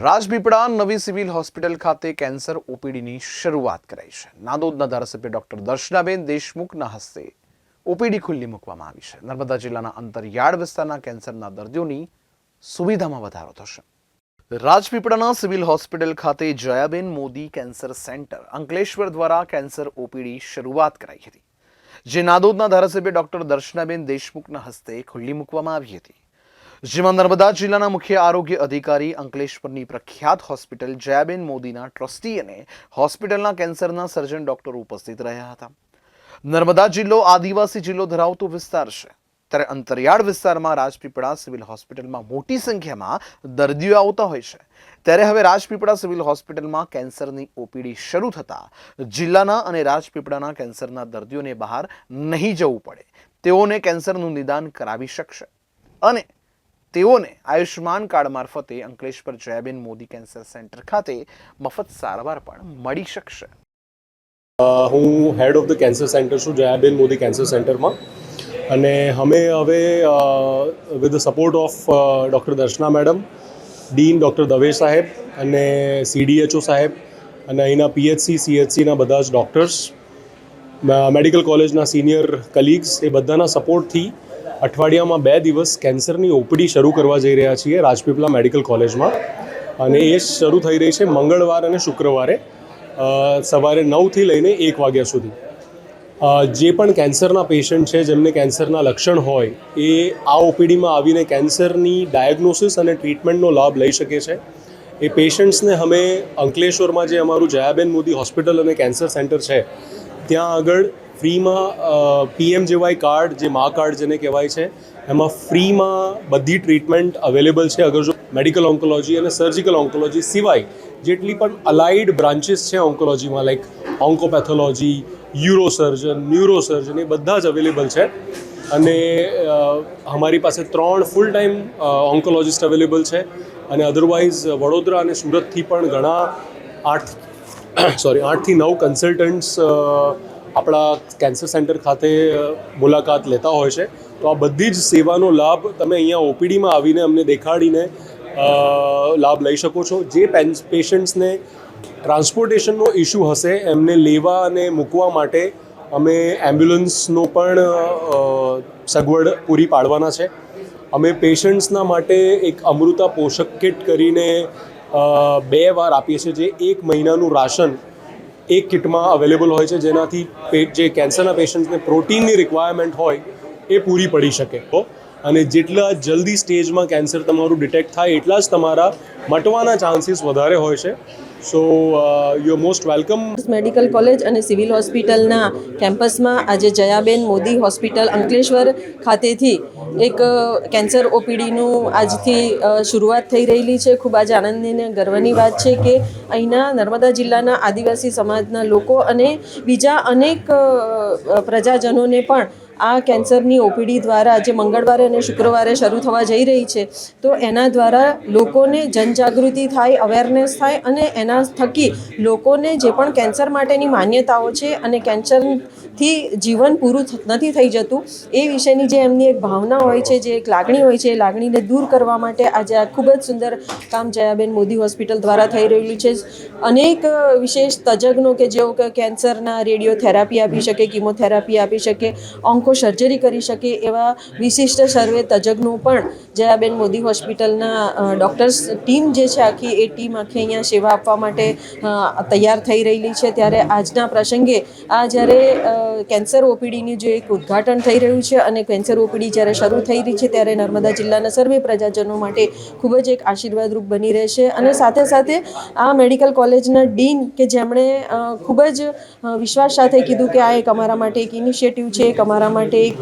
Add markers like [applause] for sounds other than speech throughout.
રાજપીપળા નવી civil hospital ખાતે cancer ઓપીડીની શરૂઆત કરાઈ છે. નાદોદના ધારાસભ્ય ડોક્ટર દર્શનાબેન દેશમુખના હસ્તે ઓપીડી ખુલ્લી મૂકવામાં આવી છે. નર્મદા જિલ્લાના અંતરિયાળ વિસ્તારના કેન્સરના દર્દીઓની સુવિધામાં વધારો થશે. રાજપીપળાના સિવિલ હોસ્પિટલ ખાતે જયાબેન મોદી કેન્સર સેન્ટર અંકલેશ્વર દ્વારા કેન્સર ઓપીડી શરૂઆત કરાઈ હતી. જે નાદોદના ધારાસભ્ય ડોક્ટર દર્શનાબેન દેશમુખના હસ્તે ખુલ્લી મૂકવામાં આવી હતી. જેમાં નર્મદા જિલ્લાના મુખ્ય આરોગ્ય અધિકારી અંકલેશ્વરની પ્રખ્યાત હોસ્પિટલ જયાબેન મોદીના ટ્રસ્ટી અને હોસ્પિટલના કેન્સરના સર્જન ડોક્ટર ઉપસ્થિત રહ્યા હતા. નર્મદા જિલ્લો આદિવાસી જિલ્લો ધરાવતો વિસ્તાર છે. ત્યારે અંતરિયાળ વિસ્તારમાં રાજપીપળા સિવિલ હોસ્પિટલમાં મોટી સંખ્યામાં દર્દીઓ આવતા હોય છે. ત્યારે હવે રાજપીપળા સિવિલ હોસ્પિટલમાં કેન્સરની ઓપીડી શરૂ થતા જિલ્લાના અને રાજપીપળાના કેન્સરના દર્દીઓને બહાર નહીં જવું પડે. તેઓને કેન્સરનું નિદાન કરાવી શકશે. અને તેઓને આયુષ્યમાન કાર્ડ મારફતે અંકલેશ્વર જયાબેન મોદી કેન્સર સેન્ટર ખાતે મફત સારવાર પણ મળી શકશે. હું head of the cancer centre છું, જયાબેન મોદી કેન્સર સેન્ટરમાં. અને અમે હવે with the support of doctor Darshana madam, dean doctor Dave સાહેબ અને સીડીએચઓ સાહેબ અને અહીંના પીએચસી સીએચસીના બધા જ ડૉક્ટર્સ મેડિકલ કોલેજના સિનિયર કલીગ્સ એ બધાના સપોર્ટથી અઠવાડિયામાં બે દિવસ કેન્સરની ઓપીડી શરૂ કરવા જઈ રહ્યા છીએ રાજપીપળા મેડિકલ કોલેજમાં. અને એ શરૂ થઈ રહી છે મંગળવાર અને શુક્રવારે સવારે નવથી લઈને એક વાગ્યા સુધી. જે પણ કેન્સરના પેશન્ટ છે, જેમને કેન્સરના લક્ષણ હોય, એ આ ઓપીડીમાં આવીને કેન્સરની ડાયગ્નોસિસ અને ટ્રીટમેન્ટનો લાભ લઈ શકે છે. એ પેશન્ટ્સને અમે અંકલેશ્વરમાં જે અમારું જયાબેન મોદી હોસ્પિટલ અને કેન્સર સેન્ટર છે, ત્યાં આગળ ફ્રીમાં પીએમ જેવાય કાર્ડ, જે મા કાર્ડ જેને કહેવાય છે, એમાં ફ્રીમાં બધી ટ્રીટમેન્ટ અવેલેબલ છે. અગર જો મેડિકલ ઓન્કોલોજી અને સર્જિકલ ઓન્કોલોજી સિવાય જેટલી પણ અલાઇડ બ્રાન્ચીસ છે ઓન્કોલોજીમાં, લાઈક ઓન્કોપેથોલોજી, યુરોસર્જન, ન્યુરોસર્જન, એ બધા જ અવેલેબલ છે. અને અમારી પાસે ત્રણ ફૂલ ટાઈમ ઓન્કોલોજિસ્ટ અવેલેબલ છે. અને અધરવાઇઝ વડોદરા અને સુરતથી પણ ઘણા આઠ, [coughs] સોરી, આઠથી નવ કન્સલ્ટન્ટ્સ આપણા કેન્સર સેન્ટર ખાતે મુલાકાત લેતા હોય છે. તો આ બધી જ સેવાનો લાભ તમે અહીંયા ઓપીડીમાં આવીને અમને દેખાડીને લાભ લઈ શકો છો. જે પેશન્ટ્સને ટ્રાન્સપોર્ટેશનનો ઇશ્યુ હશે, એમને લેવા અને મૂકવા માટે અમે એમ્બ્યુલન્સનો પણ સગવડ પૂરી પાડવાના છે. અમે પેશન્ટ્સના માટે એક અમૃતા પોષક કિટ કરીને બે વાર આપીએ છીએ, જે એક મહિનાનું રાશન એક કિટમાં અવેલેબલ હોય છે, જેનાથી પેટ જે કેન્સરના પેશન્ટ્સને પ્રોટીનની રિક્વાયરમેન્ટ હોય, એ પૂરી પડી શકે. અને જેટલા જલ્દી સ્ટેજમાં કેન્સર તમારું ડિટેક્ટ થાય, એટલા જ તમારા મટવાના ચાન્સીસ વધારે હોય છે. So you most welcome medical college અને સિવિલ હોસ્પિટલના કેમ્પસમાં આજે જયાબેન મોદી હોસ્પિટલ અંકલેશ્વર ખાતેથી એક કેન્સર ઓપીડીનું આજથી શરૂઆત થઈ રહેલી છે. ખૂબ આજે આનંદની અને ગર્વની વાત છે કે અહીંના નર્મદા જિલ્લાના આદિવાસી સમાજના લોકો અને બીજા અનેક પ્રજાજનોને પણ આ કેન્સરની ઓપીડી દ્વારા જે મંગળવારે અને શુક્રવારે શરૂ થવા જઈ રહી છે. તો એના દ્વારા લોકોને જનજાગૃતિ થાય અવેરનેસ થાય અને એના થકી લોકોને જે પણ કેન્સર માટેની માન્યતાઓ છે અને કેન્સરથી જીવન પૂરું નથી થઈ જતું. એ વિશેની જે એમની એક ભાવના હોય છે, જે એક લાગણી હોય છે, એ લાગણીને દૂર કરવા માટે આજે આ ખૂબ જ સુંદર કામ જયાબેન મોદી હોસ્પિટલ દ્વારા થઈ રહ્યું છે. અનેક વિશેષ તજજ્ઞો કે જેઓ કેન્સરના રેડિયોથેરાપી આપી શકે, કિમોથેરાપી આપી શકે, ઓન્કો સર્જરી કરી શકે એવા વિશિષ્ટ સર્વે તજજ્ઞો પણ જયાબેન મોદી હોસ્પિટલના ડૉક્ટર્સ ટીમ જે છે આખી, એ ટીમ આખી અહીંયા સેવા આપવા માટે તૈયાર થઈ રહેલી છે. ત્યારે આજના પ્રસંગે આ જ્યારે કેન્સર ઓપીડીની જે એક ઉદ્ઘાટન થઈ રહ્યું છે અને કેન્સર ઓપીડી જ્યારે શરૂ થઈ રહી છે ત્યારે નર્મદા જિલ્લાના સર્વે પ્રજાજનો માટે ખૂબ જ એક આશીર્વાદરૂપ બની રહેશે. અને સાથે સાથે આ મેડિકલ કોલેજના ડીન કે જેમણે ખૂબ જ વિશ્વાસ સાથે કીધું કે આ એક અમારા માટે એક ઇનિશિયેટિવ છે, એક અમારા માટે એક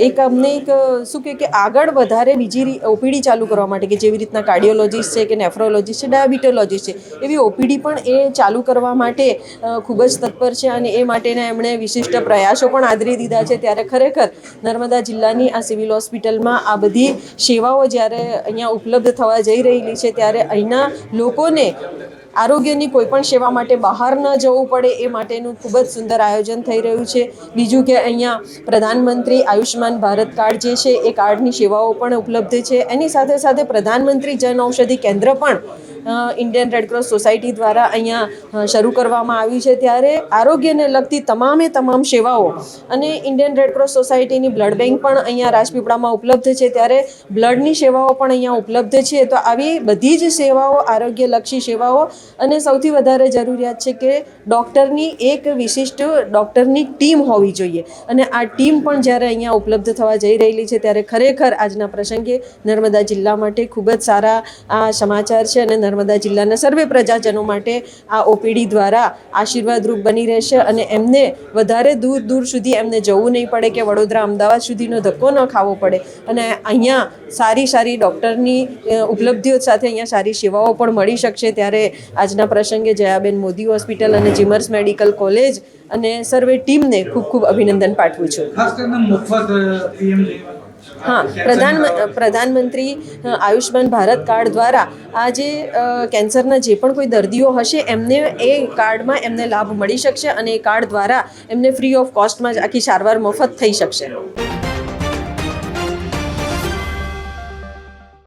એક અમને એક શું કહે કે આગળ વધારે બીજી ઓપીડી ચાલુ કરવા માટે કે જેવી રીતના કાર્ડિયોલોજીસ્ટ છે કે નેફ્રોલોજીસ્ટ છે ડાયાબિટોલોજીસ્ટ છે, એવી ઓપીડી પણ એ ચાલુ કરવા માટે ખૂબ જ તત્પર છે અને એ માટેના એમણે વિશિષ્ટ પ્રયાસો પણ આદરી દીધા છે. ત્યારે ખરેખર નર્મદા જિલ્લાની આ સિવિલ હોસ્પિટલમાં આ બધી સેવાઓ જ્યારે અહીંયા ઉપલબ્ધ થવા જઈ રહેલી છે, ત્યારે અહીંના લોકોને આરોગ્યની કોઈ પણ સેવા માટે બહાર ન જવું પડે એ માટેનું ખૂબ જ સુંદર આયોજન થઈ રહ્યું છે. બીજું કે અહીંયા પ્રધાનમંત્રી આયુષ્યમાન ભારત કાર્ડ જે છે, એ કાર્ડની સેવાઓ પણ ઉપલબ્ધ છે. એની સાથે સાથે પ્રધાનમંત્રી જન ઔષધિ કેન્દ્ર પણ ઇન્ડિયન રેડક્રોસ સોસાયટી દ્વારા અહીંયા શરૂ કરવામાં આવ્યું છે. ત્યારે આરોગ્યને લગતી તમામે તમામ સેવાઓ અને ઇન્ડિયન રેડક્રોસ સોસાયટીની બ્લડ બેંક પણ અહીંયા રાજપીપળામાં ઉપલબ્ધ છે. ત્યારે બ્લડની સેવાઓ પણ અહીંયા ઉપલબ્ધ છે. તો આવી બધી જ સેવાઓ, આરોગ્યલક્ષી સેવાઓ અને સૌથી વધારે જરૂરિયાત છે કે ડૉક્ટરની એક વિશિષ્ટ ડૉક્ટરની ટીમ હોવી જોઈએ. અને આ ટીમ પણ જ્યારે અહીંયા ઉપલબ્ધ થવા જઈ રહેલી છે, ત્યારે ખરેખર આજના પ્રસંગે નર્મદા જિલ્લા માટે ખૂબ જ સારા આ સમાચાર છે અને નર્મદા જિલ્લાના સર્વે પ્રજાજનો માટે આ ઓપીડી દ્વારા આશીર્વાદરૂપ બની રહેશે અને એમને વધારે દૂર દૂર સુધી એમને જવું નહીં પડે કે વડોદરા, અમદાવાદ સુધીનો ધક્કો ન ખાવો પડે. અને અહીંયા સારી સારી ડૉક્ટરની ઉપલબ્ધિઓ સાથે અહીંયા સારી સેવાઓ પણ મળી શકશે. ત્યારે આજના પ્રસંગે જયાબેન મોદી હોસ્પિટલ અને જીમર્સ મેડિકલ કોલેજ અને સર્વે ટીમને ખૂબ ખૂબ અભિનંદન પાઠવું છું. હા પ્રધાન પ્રધાનમંત્રી આયુષ્માન ભારત કાર્ડ દ્વારા આ જે કેન્સરના જે પણ કોઈ દર્દીઓ હશે એમને એ કાર્ડમાં એમને લાભ મળી શકશે અને એ કાર્ડ દ્વારા એમને ફ્રી ઓફ કોસ્ટમાં જ આખી સારવાર મફત થઈ શકશે.